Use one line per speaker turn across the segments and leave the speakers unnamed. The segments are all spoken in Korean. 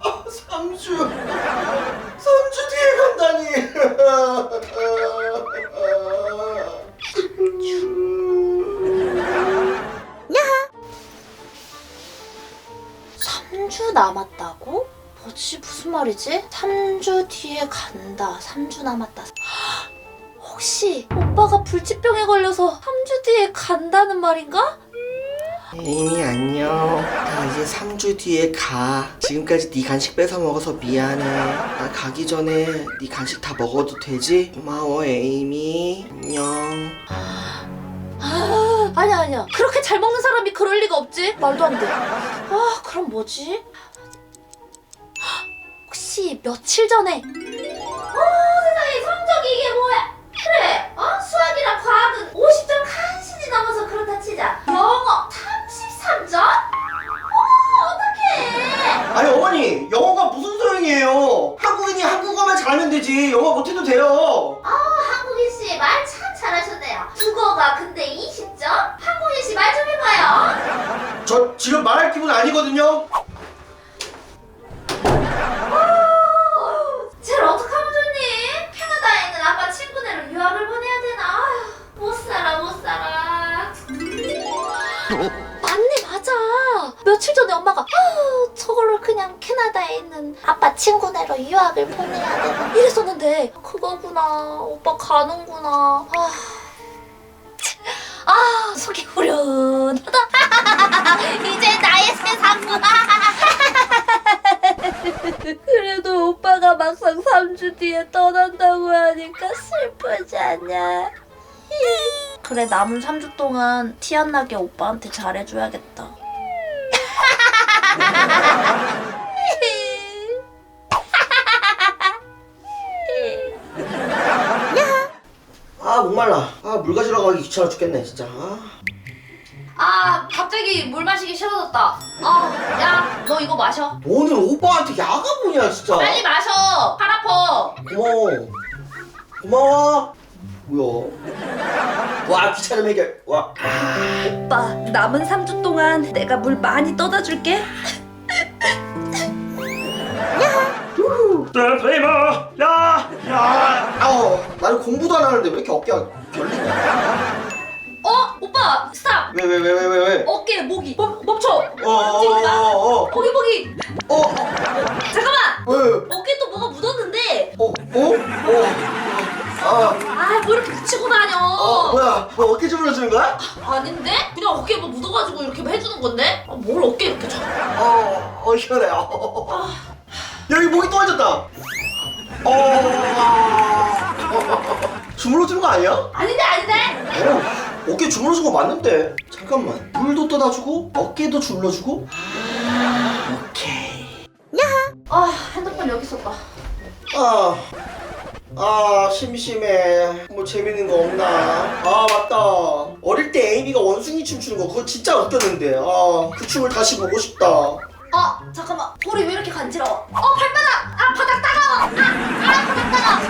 아, 3주. 3주 뒤에 간다니.
3주 남았다고? 뭐지 무슨 말이지? 3주 뒤에 간다 3주 남았다 혹시 오빠가 불치병에 걸려서 3주 뒤에 간다는 말인가?
에이미 안녕. 나 이제 3주 뒤에 가. 지금까지 네 간식 뺏어 먹어서 미안해. 나 가기 전에 네 간식 다 먹어도 되지? 고마워 에이미. 안녕.
아, 아니야 아니야 그렇게 잘 먹는 사람이 그럴 리가 없지 말도 안돼아 그럼 뭐지? 혹시 며칠 전에 어 세상에 성적이 이게 뭐야 그래 어? 수학이랑 과학은 50점 간신히 넘어서 그렇다 치자 영어 33점? 어 어떡해
아니 어머니 영어가 무슨 소용이에요? 한국인이 한국어만 잘하면 되지 영어 못해도 돼요.
아 한국인 씨 말 참 잘하셨네요 국어가 근데 20점? 한국인 씨 말 좀 해봐요
저 지금 말할 기분 아니거든요.
아 저거를 그냥 캐나다에 있는 아빠 친구네로 유학을 보내야 되나 이랬었는데 그거구나 오빠 가는구나 아, 아 속이 후련하다 이제 나의 세상구나 그래도 오빠가 막상 3주 뒤에 떠난다고 하니까 슬프지 않냐? 그래 남은 3주 동안 티 안 나게 오빠한테 잘해줘야겠다.
아 목말라. 아 물 가지러 가기 귀찮아 죽겠네 진짜. 아.
아 갑자기 물 마시기 싫어졌다. 아야 너 이거 마셔.
너는 오빠한테 야가 뭐냐 진짜.
빨리 마셔. 팔 아파.
고마워. 고마워. 와 귀찮음 해결. 와.
오빠 남은 3주 동안 내가 물 많이 떠다 줄게
대표이모. 야. 야. 아우 나는 공부도 안 하는데 왜 이렇게 어깨가 결리냐?
어 오빠 스탑.
왜 왜 왜 왜 왜 왜?
어깨 목이 멈, 멈춰.
어 어 어 어 어.
목이 목이.
어.
잠깐만.
왜?
어깨 또 뭐가 묻었는데.
어? 어? 어? 아,
아뭐 이렇게 붙이고 다녀.
어, 뭐 주물러주는 거야?
아닌데? 그냥 어깨 뭐 묻어가지고 이렇게 해주는 건데? 아, 뭘 어깨 이렇게 쳐?
어, 어, 시원해. 어. 여기 목이 떨어졌다. 어, 주물러 주는 거 아니야?
아닌데 아닌데?
어, 어깨 주물러준 거 맞는데. 잠깐만. 물도 떠다 주고, 어깨도 주물러 주고. 아, 오케이.
아 핸드폰 여기 있었다.
아, 아, 심심해. 뭐 재밌는 거 없나? 아, 맞다. 어릴 때 에이미가 원숭이 춤 추는 거 그거 진짜 웃겼는데. 아, 그 춤을 다시 보고 싶다.
아 잠깐만 볼이 왜 이렇게 간지러워? 어 발바닥! 아 바닥 따가워! 아, 아 바닥 따가워!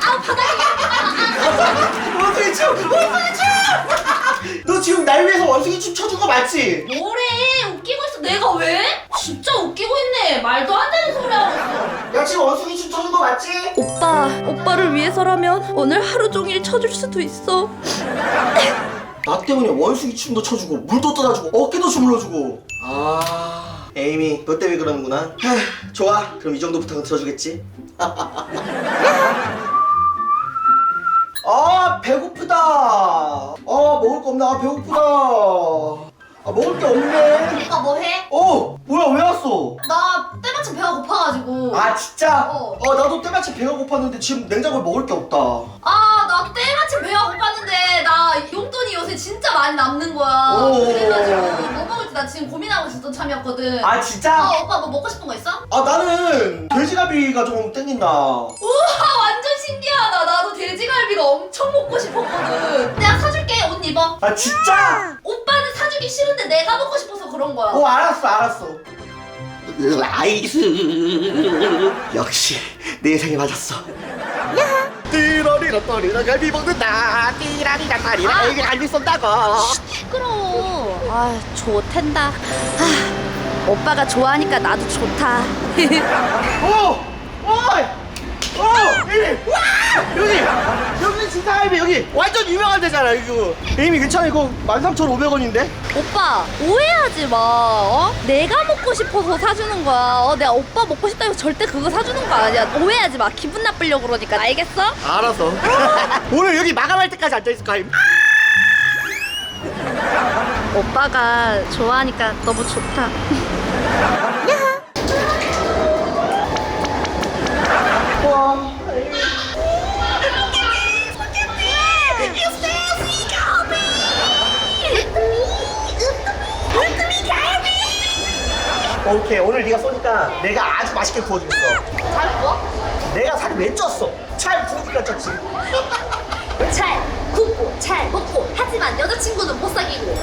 아 바닥이
원숭이 춤! 원숭이 춤! 너 지금 날 위해서 원숭이 춤 춰준 거 맞지?
위해서라면 오늘 하루 종일 쳐줄 수도 있어.
나 때문에 원숭이 춤도 춰주고 물도 떠다주고 어깨도 주물러주고. 아 에이미 너 때문에 그러는구나. 하, 좋아. 그럼 이 정도 부탁은 들어주겠지? 아 배고프다. 아 먹을 거 없나? 아, 배고프다 아 먹을 게 없네
내가 뭐 해?
어 뭐야 왜 왔어
나 때마침 배가 고파가지고
아 진짜?
어.
어 나도 때마침 배가 고팠는데 지금 냉장고에 먹을 게 없다
아, 나나 때마침 배가 고팠는데 나 용돈이 요새 진짜 많이 남는 거야.
오.
그래가지고 뭐 먹을지 나 지금 고민하고 있었던 참이었거든.
아 진짜?
어, 오빠 뭐 먹고 싶은 거 있어?
아 나는 돼지갈비가 좀 땡긴다
우와 완전 신기하다. 나도 돼지갈비가 엄청 먹고 싶었거든. 내가 사 줄게 옷 입어.
아 진짜?
오빠는 사주기 싫은데 내가 먹고 싶어서 그런 거야.
어 알았어 알았어 라이스 역시 내 예상이 맞았어 띠러리러 떠리러 갈비 먹는다 띠라리라 따리라 이게 갈비 쏜다고
시끄러워. 아, 좋텐다. 아, 오빠가 좋아하니까 나도 좋다.
오! 어! 여기! 와! 여기! 여기 진짜 갈비 여기 완전 유명한 데잖아 이거 이미 괜찮아 이거 13,500원인데?
오빠, 오해하지 마. 어? 내가 먹고 싶어서 사주는 거야. 어, 내가 오빠 먹고 싶다고 해서 절대 그거 사주는 거 아니야. 오해하지 마. 기분 나쁘려고 그러니까. 알겠어?
알았어 오늘 여기 마감할 때까지 앉아있을 거야
오빠가 좋아하니까 너무 좋다.
오케이. 오늘 네가 쏘니까 내가 아주 맛있게 구워주겠어.
잘 구워?
내가 살이 왜 쪘어? 잘 구우니까 쪘지.
잘 굽고 잘 먹고. 하지만 여자친구는 못 사귀고.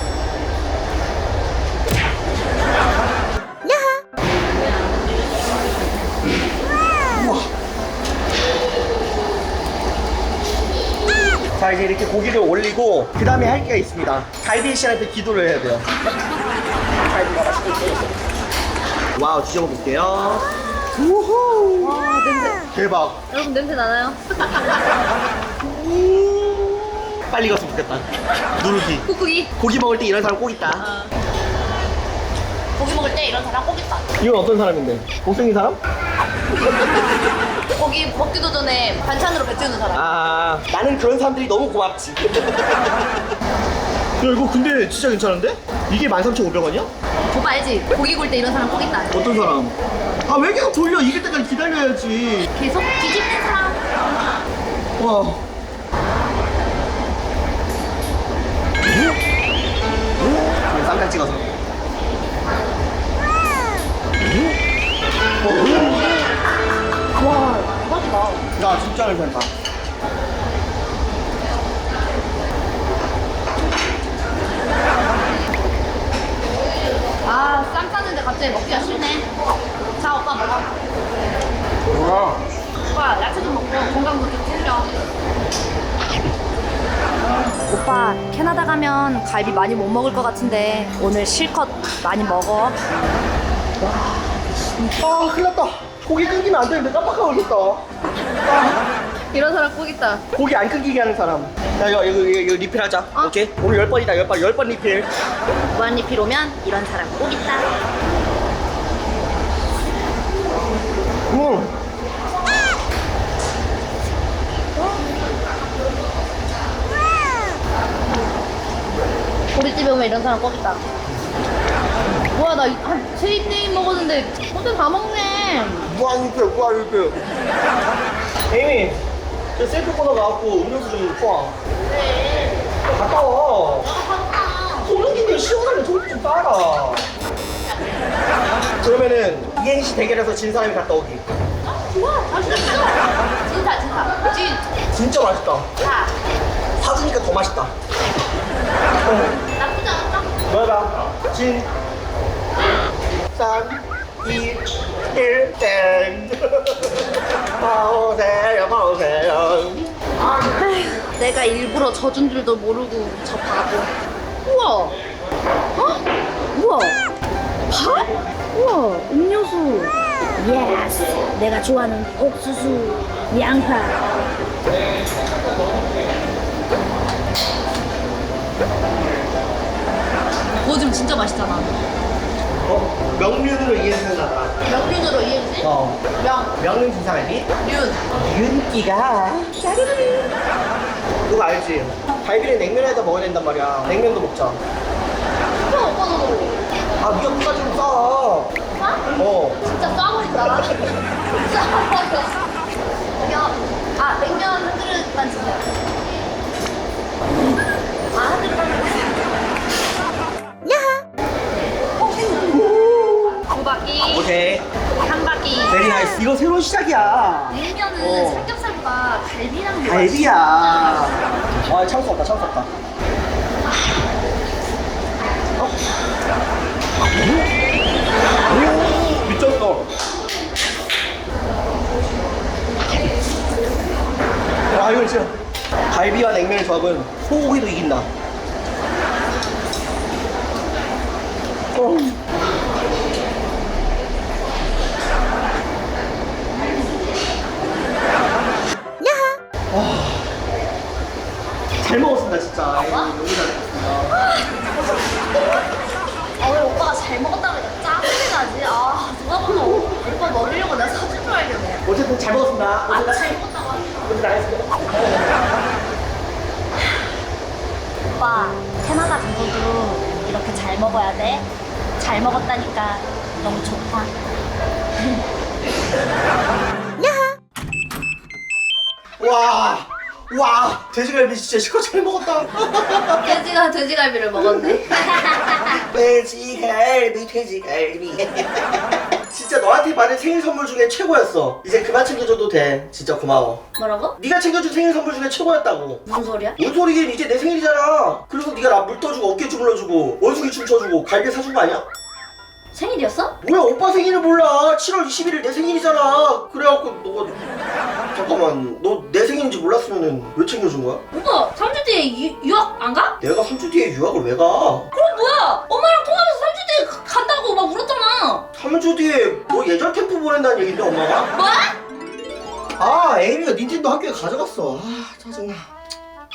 자 이제 이렇게 고기를 올리고 그 다음에 할 게 있습니다. 갈비 씨한테 기도를 해야 돼요. 갈비가 맛있게 구워졌어 와우 뒤져볼게요 우후
와, 냄새.
대박
여러분 냄새 나나요?
빨리 익었으면 좋겠다 누르기
꾹꾹이.
고기 먹을 때 이런 사람 꼭 있다
고기 먹을 때 이런 사람 꼭 있다
이건 어떤 사람인데? 못생긴 사람?
고기 먹기도 전에 반찬으로 뱉주는 사람
아 나는 그런 사람들이 너무 고맙지 야 이거 근데 진짜 괜찮은데? 이게 13,500원이야?
오빠 알지? 고기 구울 때 이런 사람 꼭 있다.
어떤 사람? 아 왜 계속 돌려. 이길 때까지 기다려야지.
계속 뒤집는 사람.
와. 쌈장 찍어서.
와 대박이다.
야 진짜 괜찮다
아쌈 갑자기 먹기가 싫네. 자 오빠 먹어.
뭐야?
오빠 야채 좀 먹고 건강도 좀 챙겨.
오빠, 캐나다 가면 갈비 많이 못 먹을 것 같은데 오늘 실컷 많이 먹어.
아 큰일 났다. 고기 끊기면 안 되는데 깜빡하고 걸렸다.
이런 사람 꼭 있다.
고기 안 끊기게 하는 사람. 야 이거 이거, 이거, 이거 리필하자. 오케이? 오늘 10번이다. 10번 10번 리필.
무한리필 오면 이런 사람 꼭 있다.
음.
고깃집에 오면 이런 사람 꼭 있다. 뭐야 나 한세 입네임 먹었는데 혼자 다 먹네.
무한리필 무한리필 에이미 저 셀프 코너 가갖고 음료수 좀
네.
갔다 와
내가 사줬잖아
소는 김에 시원하게 좀, 좀 따라. 그러면은 이행시 대결에서 진 사람이 갔다 오기.
좋아. 맛있어 진짜 진짜. 진
진짜 맛있다.
자,
사주니까 더 맛있다 어.
나쁘지 않았다
뭐야 진 3, 2, 1, 땡 마오세요 마오세요
내가 일부러 져준 줄도 모르고 저 바보. 우와. 어? 우와. 밥? 우와. 음료수. 예스. 내가 좋아하는 옥수수, 양파.
구워주면 진짜 맛있잖아.
어? 명륜으로 생각났다
명륜으로 이행시?
어.
명,
명륜 진상알비
윤
윤기가. 짜르르르 그거 알지? 갈비를 냉면에다 먹어야 된단 말이야. 냉면도 먹자.
오빠 오빠
너아 미역국까지 좀 싸.
싸?
어.
진짜 쏴버린다. 쏴버려. 야, 아 냉면 한 그릇만 주세요 두 바퀴,
오케이.
한 바퀴.
베리 나이스 이거 새로운 시작이야.
냉면은
어.
삼겹살보다 갈비랑
갈비야. 아 참을 수 없다. 참을 수 없다. 오, 미쳤어. 아 이거 진짜. 갈비와 냉면의 조합은 소고기도 이긴다. 어.
잘 먹어야 돼. 잘 먹었다니까 너무 좋다.
와, 와, 돼지갈비 진짜 실컷 잘 먹었다.
돼지가 돼지갈비를 먹었네.
돼지갈비, 돼지갈비. 진짜 너한테 받은 생일 선물 중에 최고였어. 이제 그만 챙겨줘도 돼. 진짜 고마워.
뭐라고?
네가 챙겨준 생일 선물 중에 최고였다고.
무슨 소리야?
뭔 소리긴 이제 내 생일이잖아. 그래서 네가 나 물 떠주고 어깨 주물러주고 원숭이 춤춰주고 갈비 사준 거 아니야?
생일이었어?
뭐야 오빠 생일을 몰라 7월 21일 내 생일이잖아 그래갖고 너가 잠깐만 너 내 생일인지 몰랐으면 왜 챙겨준 거야?
오빠, 3주 뒤에 유, 유학 안 가?
내가 3주 뒤에 유학을 왜 가?
그럼 뭐야? 엄마랑 통화해서 3주 뒤에 가- 간다고 막 울었잖아.
3주 뒤에 너 예절 캠프 보낸다는 얘긴데 엄마가?
뭐?
아 에이미가 닌텐도 학교에 가져갔어 아 짜증나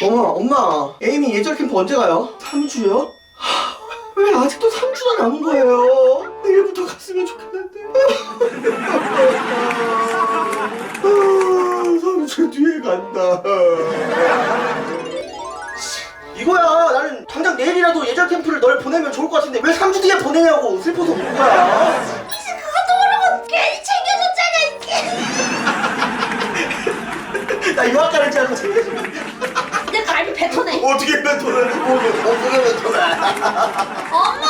엄마 엄마 에이미 예절 캠프 언제 가요? 3주요? 왜 아직도 3주나 남은 거예요? 내일부터 갔으면 좋겠는데 아, 3주 뒤에 간다 이거야 나는 당장 내일이라도 예절 캠프를 널 보내면 좋을 것 같은데 왜 3주 뒤에 보내냐고 슬퍼서 온 거야
그것도 모르고 괜히 챙겨줬잖아.
나 유학 가는 줄 알고 챙겨준
내 갈비 뱉어내.
어떻게 뱉어내 어떻게 뱉어내
엄마,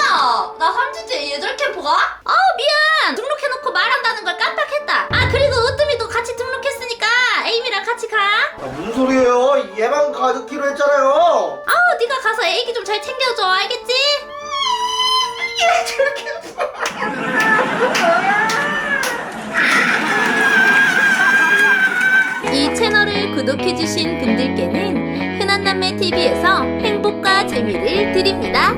나 3주 뒤에 예절 캠프 가? 아 미안. 등록해놓고 말한다는 걸 깜빡했다. 아 그리고 으뜸이도 같이 등록했으니까 에이미랑 같이 가.
아, 무슨 소리예요? 얘만 가득기로 했잖아요.
아 네가 가서 애기 좀 잘 챙겨줘. 알겠지? 이 채널을 구독해주신 분들께는 흔한남매 TV에서 행복과 재미를 드립니다.